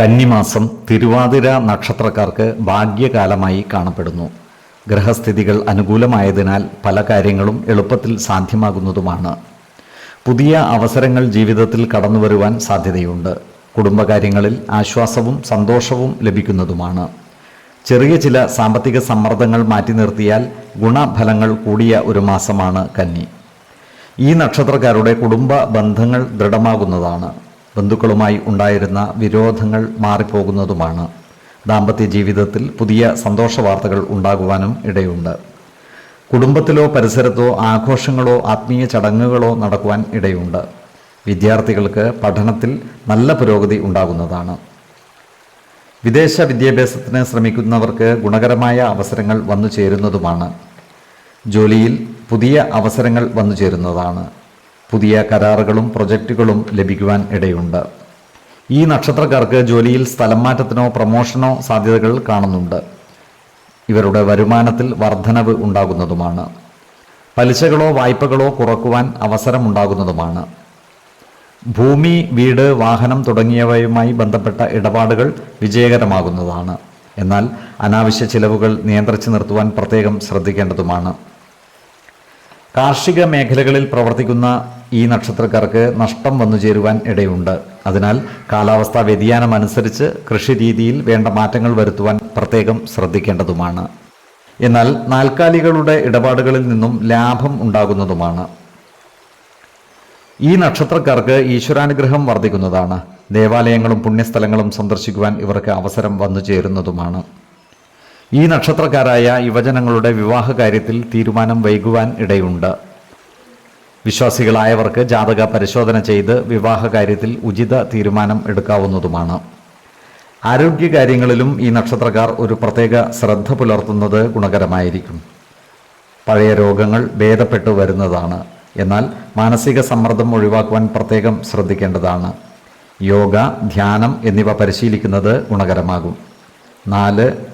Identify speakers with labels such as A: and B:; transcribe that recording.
A: കന്നിമാസം തിരുവാതിര നക്ഷത്രക്കാർക്ക് ഭാഗ്യകാലമായി കാണപ്പെടുന്നു. ഗ്രഹസ്ഥിതികൾ അനുകൂലമായതിനാൽ പല കാര്യങ്ങളും എളുപ്പത്തിൽ സാധ്യമാകുന്നതുമാണ്. പുതിയ അവസരങ്ങൾ ജീവിതത്തിൽ കടന്നു വരുവാൻ സാധ്യതയുണ്ട്. കുടുംബകാര്യങ്ങളിൽ ആശ്വാസവും സന്തോഷവും ലഭിക്കുന്നതുമാണ്. ചെറിയ ചില സാമ്പത്തിക സമ്മർദ്ദങ്ങൾ മാറ്റി നിർത്തിയാൽ ഗുണഫലങ്ങൾ കൂടിയ ഒരു മാസമാണ് കന്നി. ഈ നക്ഷത്രക്കാരുടെ കുടുംബ ബന്ധങ്ങൾ ദൃഢമാകുന്നതാണ്. ബന്ധുക്കളുമായി ഉണ്ടായിരുന്ന വിരോധങ്ങൾ മാറിപ്പോകുന്നതുമാണ്. ദാമ്പത്യ ജീവിതത്തിൽ പുതിയ സന്തോഷ വാർത്തകൾ ഉണ്ടാകുവാനും ഇടയുണ്ട്. കുടുംബത്തിലോ പരിസരത്തോ ആഘോഷങ്ങളോ ആത്മീയ ചടങ്ങുകളോ നടക്കുവാൻ ഇടയുണ്ട്. വിദ്യാർത്ഥികൾക്ക് പഠനത്തിൽ നല്ല പുരോഗതി ഉണ്ടാകുന്നതാണ്. വിദേശ വിദ്യാഭ്യാസത്തിന് ശ്രമിക്കുന്നവർക്ക് ഗുണകരമായ അവസരങ്ങൾ വന്നു ചേരുന്നതുമാണ് ജോലിയിൽ പുതിയ അവസരങ്ങൾ വന്നു ചേരുന്നതാണ് പുതിയ കരാറുകളും പ്രൊജക്റ്റുകളും ലഭിക്കുവാൻ ഇടയുണ്ട്. ഈ നക്ഷത്രക്കാർക്ക് ജോലിയിൽ സ്ഥലം മാറ്റത്തിനോ പ്രമോഷനോ സാധ്യതകൾ കാണുന്നുണ്ട്. ഇവരുടെ വരുമാനത്തിൽ വർധനവ് ഉണ്ടാകുന്നതുമാണ്. പലിശകളോ വായ്പകളോ കുറക്കുവാൻ അവസരമുണ്ടാകുന്നതുമാണ്. ഭൂമി വീട് വാഹനം തുടങ്ങിയവയുമായി ബന്ധപ്പെട്ട ഇടപാടുകൾ വിജയകരമാകുന്നതാണ്. എന്നാൽ അനാവശ്യ ചിലവുകൾ നിയന്ത്രിച്ചു നിർത്തുവാൻ പ്രത്യേകം ശ്രദ്ധിക്കേണ്ടതുമാണ്. കാർഷിക മേഖലകളിൽ പ്രവർത്തിക്കുന്ന ഈ നക്ഷത്രക്കാർക്ക് നഷ്ടം വന്നു ചേരുവാൻ ഇടയുണ്ട്. അതിനാൽ കാലാവസ്ഥാ വ്യതിയാനം അനുസരിച്ച് കൃഷി രീതിയിൽ വേണ്ട മാറ്റങ്ങൾ വരുത്തുവാൻ പ്രത്യേകം ശ്രദ്ധിക്കേണ്ടതുമാണ്. എന്നാൽ നാൽക്കാലികളുടെ ഇടപാടുകളിൽ നിന്നും ലാഭം ഉണ്ടാകുന്നതുമാണ്. ഈ നക്ഷത്രക്കാർക്ക് ഈശ്വരാനുഗ്രഹം വർദ്ധിക്കുന്നതാണ്. ദേവാലയങ്ങളും പുണ്യസ്ഥലങ്ങളും സന്ദർശിക്കുവാൻ ഇവർക്ക് അവസരം വന്നു ചേരുന്നതുമാണ്. ഈ നക്ഷത്രക്കാരായ യുവജനങ്ങളുടെ വിവാഹ കാര്യത്തിൽ തീരുമാനം വൈകുവാൻ ഇടയുണ്ട്. വിശ്വാസികളായവർക്ക് ജാതക പരിശോധന ചെയ്ത് വിവാഹ കാര്യത്തിൽ ഉചിത തീരുമാനം എടുക്കാവുന്നതുമാണ്. ആരോഗ്യകാര്യങ്ങളിലും ഈ നക്ഷത്രക്കാർ ഒരു പ്രത്യേക ശ്രദ്ധ പുലർത്തുന്നത് ഗുണകരമായിരിക്കും. പഴയ രോഗങ്ങൾ ഭേദപ്പെട്ടു വരുന്നതാണ്. എന്നാൽ മാനസിക സമ്മർദ്ദം ഒഴിവാക്കുവാൻ പ്രത്യേകം ശ്രദ്ധിക്കേണ്ടതാണ്. യോഗ ധ്യാനം എന്നിവ പരിശീലിക്കുന്നത് ഗുണകരമാകും. നാല്